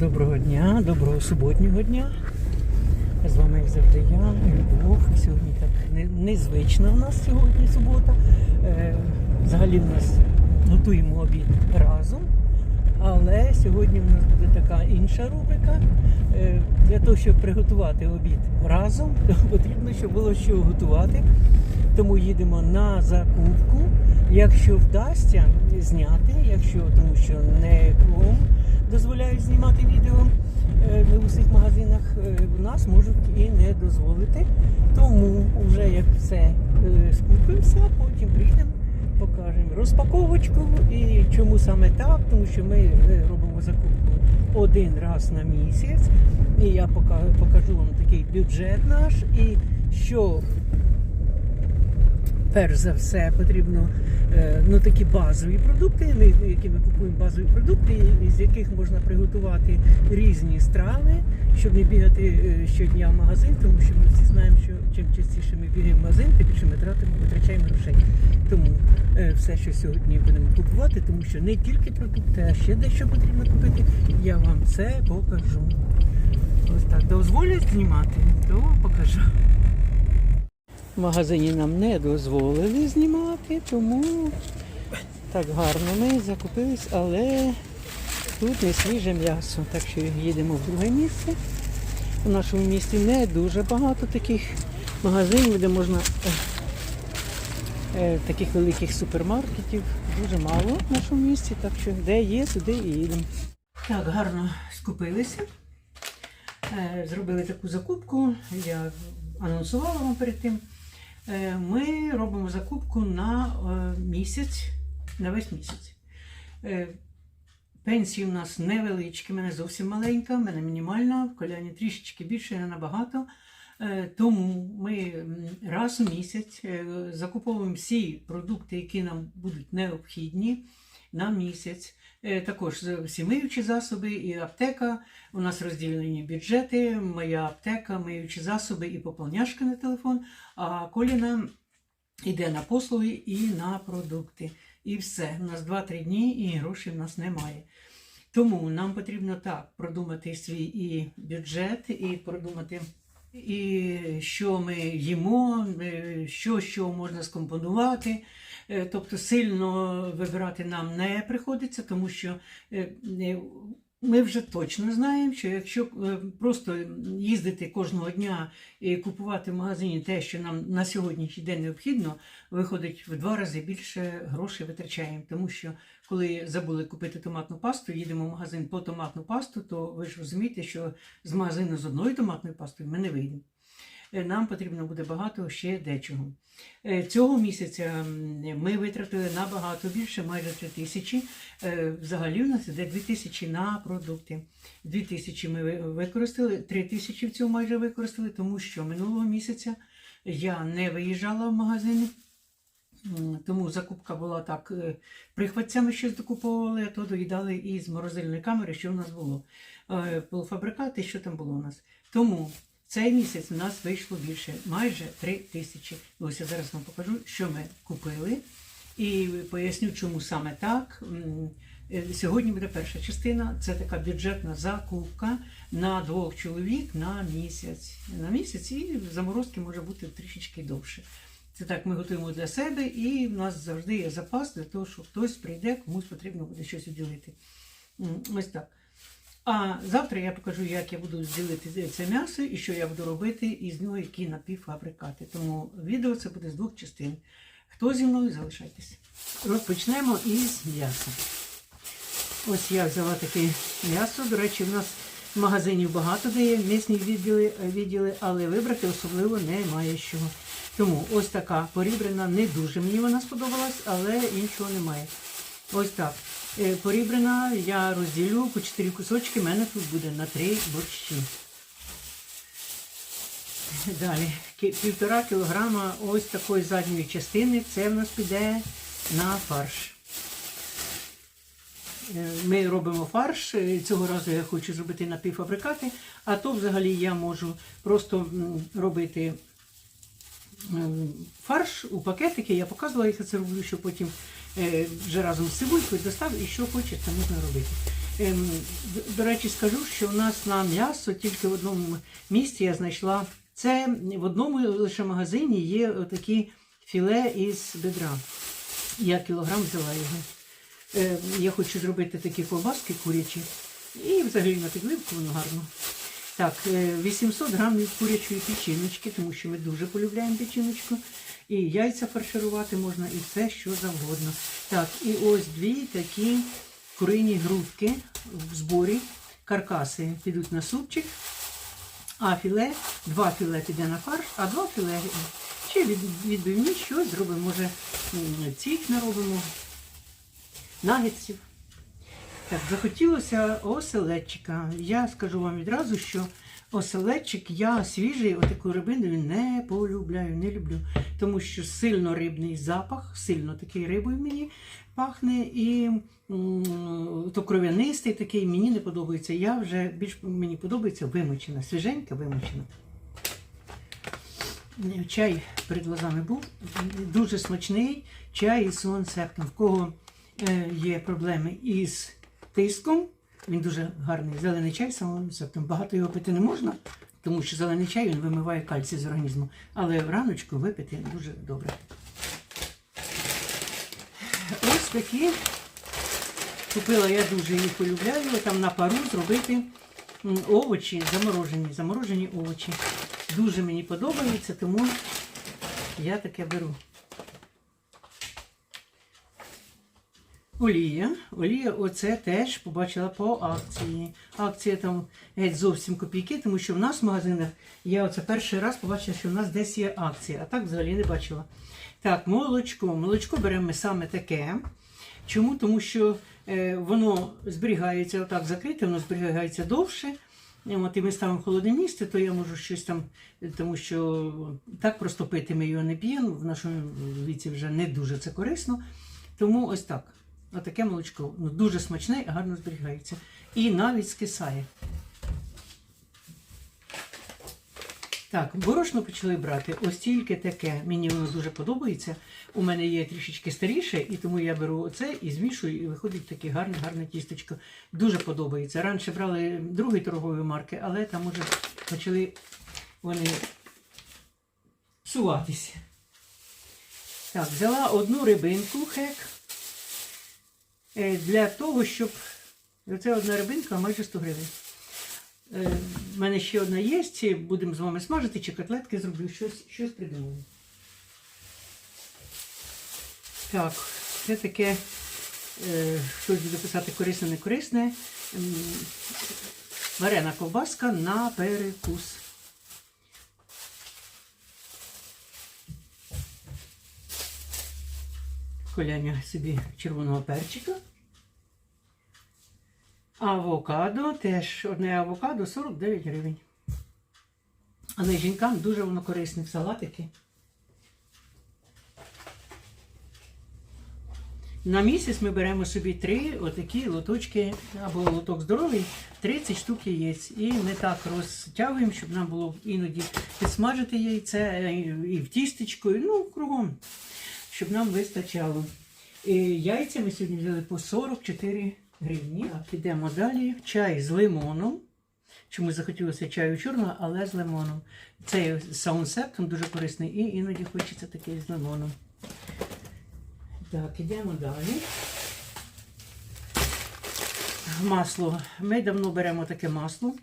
Доброго дня, доброго суботнього дня. З вами як завжди я, Любов. Сьогодні так не- незвична у нас сьогодні субота. Е, взагалі в нас готуємо обід разом. Але сьогодні в нас буде така інша рубрика. Е, для того, щоб приготувати обід разом, потрібно, щоб було що готувати. Тому їдемо на закупку. Якщо вдасться зняти, якщо тому що не кругом дозволяють знімати відео е, в усіх магазинах, е, в нас можуть і не дозволити. Тому вже як все е, скупився, потім прийдемо, покажемо розпаковочку і чому саме так, тому що ми робимо закупку один раз на місяць. І я покажу вам такий бюджет наш і що перш за все потрібно е, ну, такі базові продукти, які ми купуємо базові продукти, з яких можна приготувати різні страви, щоб не бігати е, щодня в магазин, тому що ми всі знаємо, що чим частіше ми бігаємо в магазин, тим більше ми тратимо, витрачаємо грошей. Тому е, все, що сьогодні будемо купувати, тому що не тільки продукти, а ще дещо потрібно купити, я вам це покажу. Ось так дозволять знімати, то покажу. Магазині нам не дозволили знімати, тому так гарно ми закупились, але тут не свіже м'ясо, так що їдемо в друге місце. У нашому місті не дуже багато таких магазинів, де можна е, е, таких великих супермаркетів. Дуже мало в нашому місті, так що де є, туди і їдемо. Так, гарно скупилися. Е, Зробили таку закупку. Я анонсувала вам перед тим. Е, Ми робимо закупку на е, місяць, на весь місяць. Е, Пенсії у нас невеличкі, в мене зовсім маленька, в мене мінімальна, в коляні трішечки більше, не набагато. Тому ми раз у місяць закуповуємо всі продукти, які нам будуть необхідні на місяць. Е, Також всі миючі засоби і аптека. У нас розділені бюджети, моя аптека, миючі засоби і поповняшка на телефон, а Коліна йде на послуги і на продукти. І все. У нас 2-3 дні і грошей в нас немає. Тому нам потрібно так продумати свій і бюджет, і продумати, і що ми їмо, е, що, що можна скомпонувати. Е, Тобто сильно вибирати нам не приходиться, тому що е, е, ми вже точно знаємо, що якщо просто їздити кожного дня і купувати в магазині те, що нам на сьогоднішній день необхідно, виходить в два рази більше грошей витрачаємо. Тому що коли забули купити томатну пасту, їдемо в магазин по томатну пасту, то ви ж розумієте, що з магазину з одною томатною пастою ми не вийдемо. Е, Нам потрібно буде багато ще дечого. Е, Цього місяця ми витратили набагато більше, майже 3 тисячі. Е, Взагалі у нас іде 2 тисячі на продукти. 2 тисячі ми використали, 3 тисячі в цьому майже використали, тому що минулого місяця я не виїжджала в магазини. Тому закупка була так, прихватцями щось докуповували, а то доїдали із морозильної камери, що в нас було. Полуфабрикати, що там було у нас. Тому цей місяць у нас вийшло більше, майже 3 тисячі. Ось я зараз вам покажу, що ми купили. І поясню, чому саме так. Е, Сьогодні буде перша частина. Це така бюджетна закупка на двох чоловік на місяць. На місяць і заморозки може бути трішечки довше. Це так ми готуємо для себе, і в нас завжди є запас для того, що хтось прийде, комусь потрібно буде щось уділити. Ось так. А завтра я покажу, як я буду ділити це м'ясо і що я буду робити із нього, які напівфабрикати. Тому відео це буде з двох частин. Хто зі мною залишайтеся. Розпочнемо із м'яса. Ось я взяла таке м'ясо. До речі, в нас магазинів багато де є, м'ясні відділи, відділи, але вибрати особливо немає чого. Тому ось така порібрена, не дуже мені вона сподобалась, але іншого немає. Ось так. Е, Порібрена я розділю по 4 кусочки, в мене тут буде на 3 борщі. Далі, півтора кілограма ось такої задньої частини. Це в нас піде на фарш. Е, Ми робимо фарш. е, Цього разу я хочу зробити напівфабрикати, а то взагалі я можу просто робити фарш у пакетики. Я показувала, як я це роблю, що потім вже разом з цибулькою достав і що хочеться, можна робити. Ем, до- речі, скажу, що у нас на м'ясо тільки в одному місці я знайшла. Це в одному лише магазині є такі філе із бедра. Я кілограм взяла його. Е, я хочу зробити такі ковбаски курячі і взагалі на підливку воно гарно. Так, е, 800 грамів курячої печіночки, тому що ми дуже полюбляємо печіночку. І яйця фарширувати можна, і все, що завгодно. Так, і ось дві такі курині грудки в зборі. Каркаси підуть на супчик, а філе, два філе піде на фарш, а два філе чи від, відбивні щось зробимо. Може, цих наробимо, нагетсів. Так, захотілося оселедчика. Я скажу вам відразу, що оселедчик я свіжий, отаку рибину не полюбляю, не люблю. Тому що сильно рибний запах, сильно такий рибою мені пахне, і то кров'янистий такий мені не подобається. Я вже більш мені подобається вимочена, свіженька вимочена. Чай перед глазами був дуже смачний чай із сонцептом. В кого е, є проблеми із тиском, він дуже гарний. Зелений чай сонцептом. Багато його пити не можна, тому що зелений чай він вимиває кальцій з організму. Але враночку випити дуже добре. Ось такі. Купила я дуже їх полюбляю. Там на пару зробити овочі заморожені, заморожені овочі. Дуже мені подобається, тому я таке беру. Олія. Олія, оце теж побачила по акції. Акція там геть зовсім копійки, тому що в нас в магазинах я оце перший раз побачила, що в нас десь є акція, а так взагалі не бачила. Так, молочко. Молочко беремо ми саме таке. Чому? Тому що е, воно зберігається отак закрите, воно зберігається довше. І От, і ми ставимо холодне місце, то я можу щось там, е, тому що так просто пити ми його не п'ємо, в нашому віці вже не дуже це корисно. Тому ось так. Отаке молочко. Ну, дуже смачне і гарно зберігається. І навіть скисає. Так, борошно почали брати. Ось тільки таке. Мені воно дуже подобається. У мене є трішечки старіше, і тому я беру оце і змішую, і виходить таке гарне, гарне тістечко. Дуже подобається. Раніше брали другої торгової марки, але там уже почали вони псуватися. Так, взяла одну рибинку хек для того, щоб. Це одна рибинка майже 100 гривень. Е, в мене ще одна є, будемо з вами смажити, чи котлетки зроблю, щось, щось придумаю. Так, це таке, е, хтось буде писати корисне, не корисне. Варена ковбаска на перекус. Коляння собі червоного перчика. Авокадо, теж одне авокадо 49 гривень. Але жінкам дуже воно корисне в салатики. На місяць ми беремо собі три отакі лоточки, або лоток здоровий, 30 штук яєць. І ми так розтягуємо, щоб нам було іноді підсмажити яйце е, і в тістечко, ну, кругом, щоб нам вистачало. І яйця ми сьогодні взяли по 44 гривні. Так, ідемо далі. Чай з лимоном. Чому захотілося чаю чорного, але з лимоном. Цей з саунсептом дуже корисний і іноді хочеться такий з лимоном. Так, ідемо далі. Масло. Ми давно беремо таке масло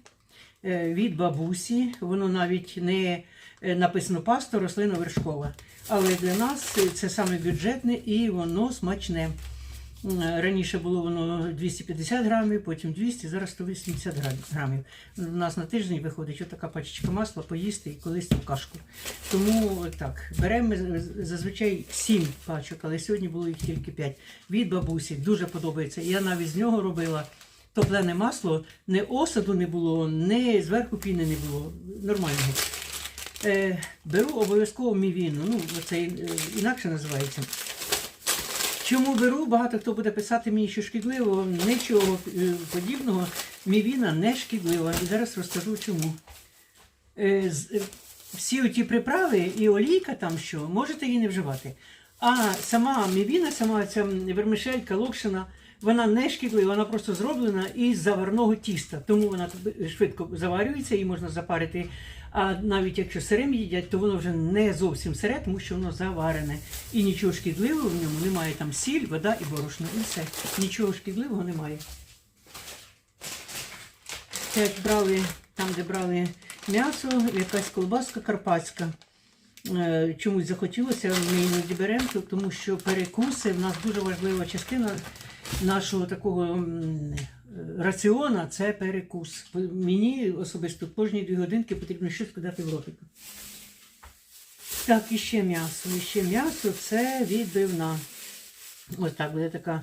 е, від бабусі. Воно навіть не е, написано паста рослино-вершкова. Але для нас це саме бюджетне і воно смачне. Раніше було воно 250 грамів, потім 200, зараз 180 грамів. У нас на тиждень виходить отака пачечка масла поїсти і колись в кашку. Тому так, беремо зазвичай 7 пачок, але сьогодні було їх тільки 5. Від бабусі дуже подобається. Я навіть з нього робила топлене масло, не осаду не було, не зверху піни не було. Нормального. Е, беру обов'язково мівіну, ну це е, інакше називається. Чому беру? Багато хто буде писати мені, що шкідливо, нічого е, подібного. Мівіна не шкідлива. І зараз розкажу чому. Всі оті приправи і олійка там що, можете її не вживати. А сама мівіна, сама ця вермишелька, локшина, Вона не шкідлива, вона просто зроблена із заварного тіста. Тому вона швидко заварюється, її можна запарити. А навіть якщо сирим їдять, то воно вже не зовсім сире, тому що воно заварене. І нічого шкідливого в ньому немає. Там сіль, вода і борошно. І все. Нічого шкідливого немає. Теж брали там, де брали м'ясо, якась колбаска карпатська. Е, Чомусь захотілося, ми іноді беремо, то- тому що перекуси в нас дуже важлива частина нашого такого раціона це перекус. Мені особисто кожні дві годинки потрібно щось подати в ротик. Так, і ще м'ясо. І ще м'ясо це відбивна. Ось так буде така,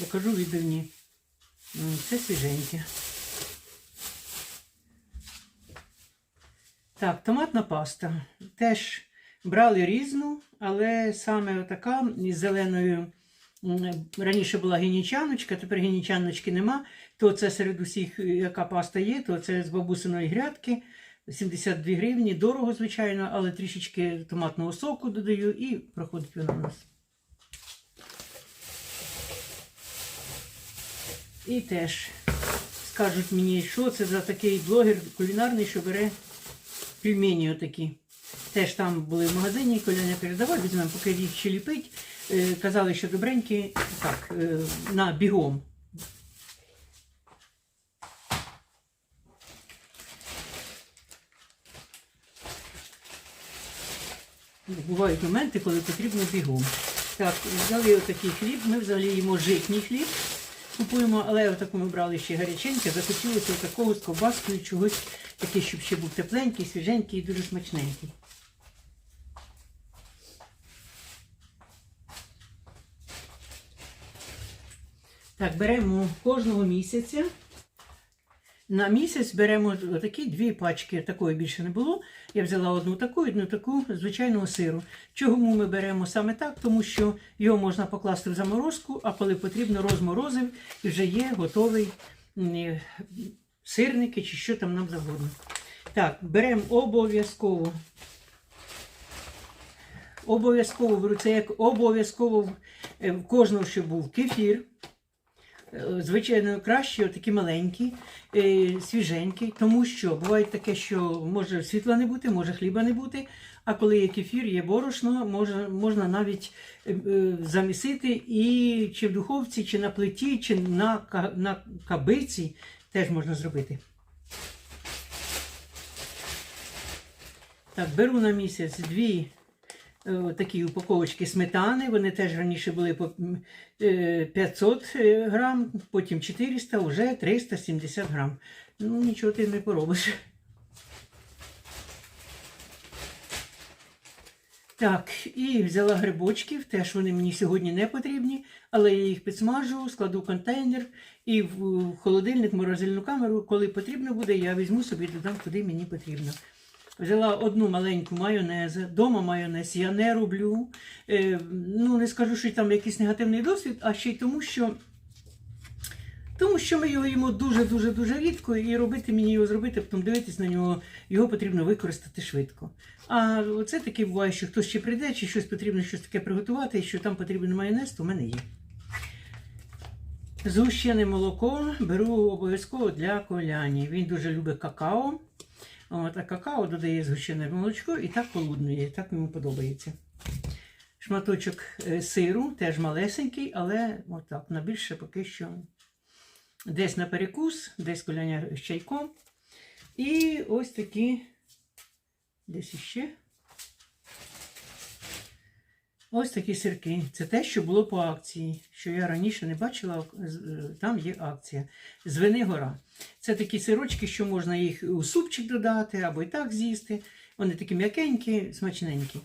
покажу відбивні. Це свіженьке. Так, томатна паста. Теж брали різну, але саме така із зеленою. Раніше була генічаночка, тепер генічаночки нема. То це серед усіх, яка паста є, то це з бабусиної грядки. 72 гривні, дорого, звичайно, але трішечки томатного соку додаю і проходить вона у нас. І теж скажуть мені, що це за такий блогер кулінарний, що бере пельмені отакі. Теж там були в магазині, Коляня каже, давай візьмемо, поки їх ще ліпить. Е, Казали, що добренькі, так, е, на бігом. Бувають моменти, коли потрібно бігом. Так, взяли отакий хліб, ми взагалі їмо житній хліб. Купуємо, але отаку ми брали ще гаряченьке, захотілося такого з ковбаскою чогось, такий, щоб ще був тепленький, свіженький і дуже смачненький. Так, беремо кожного місяця. На місяць беремо такі дві пачки, такої більше не було. Я взяла одну таку, одну таку звичайного сиру. Чому ми беремо саме так? Тому що його можна покласти в заморозку, а коли потрібно, розморозив і вже є готовий е, сирники чи що там нам завгодно. Так, беремо обов'язково. Обов'язково беру це як обов'язково е, в кожного, щоб був кефір. Е, Звичайно, краще такі маленькі, е, свіженькі, тому що буває таке, що може світла не бути, може хліба не бути. А коли є кефір, є борошно, може, можна навіть е, замісити і чи в духовці, чи на плиті, чи на, на кабиці теж можна зробити. Так, беру на місяць дві такі упаковочки сметани. Вони теж раніше були по е, 500 е, грам, потім 400, вже 370 грам. Ну, нічого ти не поробиш. Так, і взяла грибочків, теж вони мені сьогодні не потрібні, але я їх підсмажу, складу в контейнер і в холодильник, морозильну камеру. Коли потрібно буде, я візьму собі додам, куди мені потрібно. Взяла одну маленьку майонез. Дома майонез я не роблю. Е, ну, не скажу, що там якийсь негативний досвід, а ще й тому, що. Тому що ми його їмо дуже-дуже дуже рідко, і робити мені його зробити, потім дивитись на нього, його потрібно використати швидко. А оце таке буває, що хтось ще прийде, чи щось потрібно щось таке приготувати, і що там потрібен майонез, то в мене є. Згущене молоко беру обов'язково для коляні. Він дуже любить какао. От, а какао додає згущене молочко і так полуднує, так мені подобається. Шматочок е, сиру, теж малесенький, але отак, на більше поки що десь на перекус, десь коляня з чайком. І ось такі, десь іще. Ось такі сирки. Це те, що було по акції, що я раніше не бачила, е, там є акція. Звини гора. Це такі сирочки, що можна їх у супчик додати або і так з'їсти. Вони такі м'якенькі, смачненькі.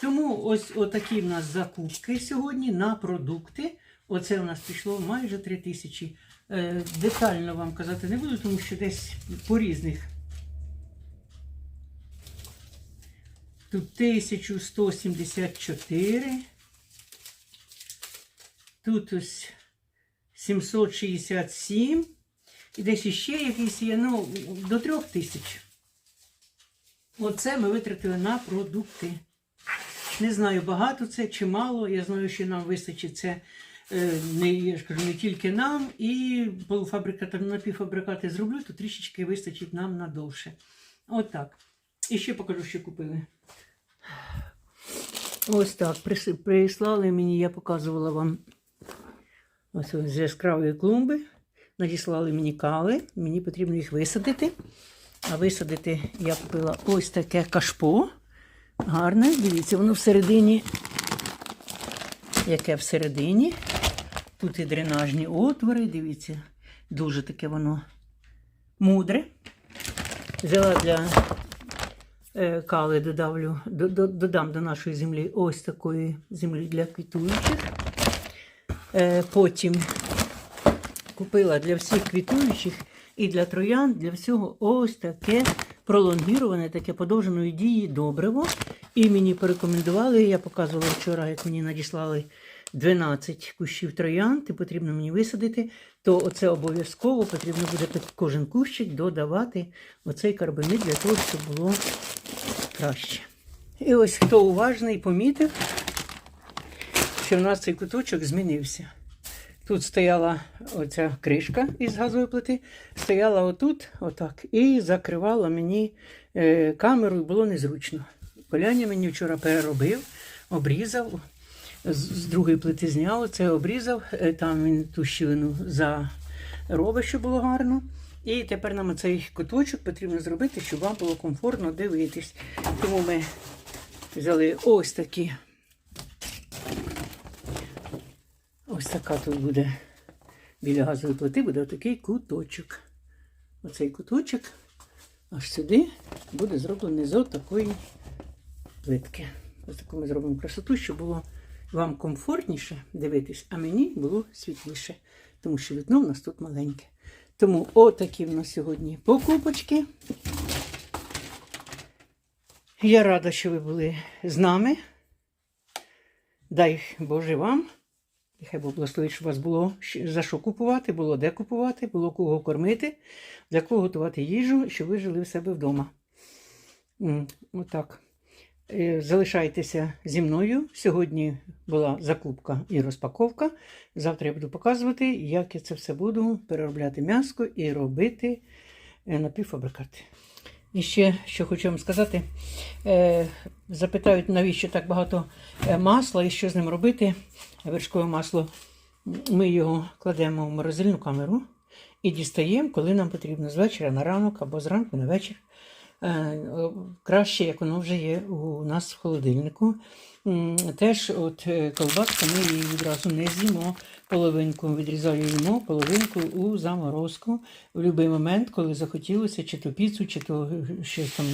Тому ось отакі в нас закупки сьогодні на продукти. Оце у нас пішло майже 3 тисячі. Е, детально вам казати не буду, тому що десь по різних. Тут 1174. Тут ось 767. І десь іще якийсь є, ну, до трьох тисяч. Оце ми витратили на продукти. Не знаю, багато це чи мало. Я знаю, що нам вистачить це е, не, я ж кажу, не тільки нам, і полуфабрикати, напівфабрикати зроблю, то трішечки вистачить нам надовше. Отак. І ще покажу, що купили. Ось так. Прислали мені, я показувала вам ось з яскравої клумби. Надіслали мені кали, мені потрібно їх висадити. А висадити я купила ось таке кашпо. Гарне. Дивіться, воно всередині. Яке всередині. Тут і дренажні отвори, дивіться, дуже таке воно мудре. Взяла для кали, додавлю, до- до- додам до нашої землі ось такої землі для квітуючих. Е, потім купила для всіх квітуючих і для троян, для всього ось таке пролонгіроване, таке подовженої дії добриво. І мені порекомендували, я показувала вчора, як мені надіслали 12 кущів троянд, і потрібно мені висадити, то оце обов'язково потрібно буде кожен кущик додавати оцей карбамід для того, щоб було краще. І ось хто уважний, помітив, що в нас цей куточок змінився. Тут стояла оця кришка із газової плити, стояла отут, отак, і закривала мені е, камеру, і було незручно. Коляня мені вчора переробив, обрізав, з, другої плити зняв, це обрізав, е, там він ту щілину заробив, щоб було гарно. І тепер нам цей куточок потрібно зробити, щоб вам було комфортно дивитись. Тому ми взяли ось такі Ось така тут буде біля газової плити буде отакий куточок. Оцей куточок аж сюди буде зроблений з такої плитки. Ось таку ми зробимо красоту, щоб було вам комфортніше дивитись, а мені було світліше, тому що вікно в нас тут маленьке. Тому отакі в нас сьогодні покупочки. Я рада, що ви були з нами. Дай Боже вам. І хай Бог благословить, щоб у вас було за що купувати, було де купувати, було кого кормити, для кого готувати їжу, щоб ви жили в себе вдома. Отак. Е, Залишайтеся зі мною. Сьогодні була закупка і розпаковка. Завтра я буду показувати, як я це все буду переробляти м'яско і робити е, напівфабрикати. І ще що хочу вам сказати: е, запитають, навіщо так багато масла і що з ним робити. Вершкове масло. Ми його кладемо в морозильну камеру і дістаємо, коли нам потрібно з вечора на ранок або зранку на вечір. Е, Краще, як воно вже є у нас в холодильнику. Теж от е, колбаска, ми її відразу не з'їмо. Половинку відрізаємо, половинку у заморозку в будь-який момент, коли захотілося, чи то піцу, чи то е, щось там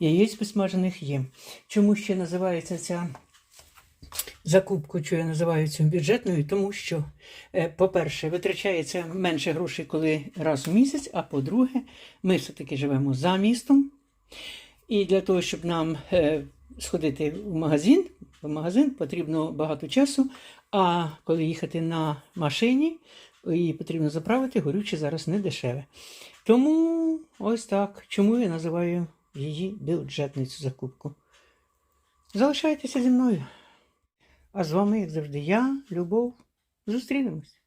яєць посмажених є. Чому ще називається ця закупку, що я називаю цю бюджетною, тому що, по-перше, витрачається менше грошей, коли раз у місяць, а по-друге, ми все-таки живемо за містом. І для того, щоб нам е, сходити в магазин, в магазин потрібно багато часу. А коли їхати на машині, її потрібно заправити, горюче зараз не дешеве. Тому ось так. Чому я називаю її бюджетною цю закупку? Залишайтеся зі мною. А з вами, як завжди, я, Любов. Зустрінемось.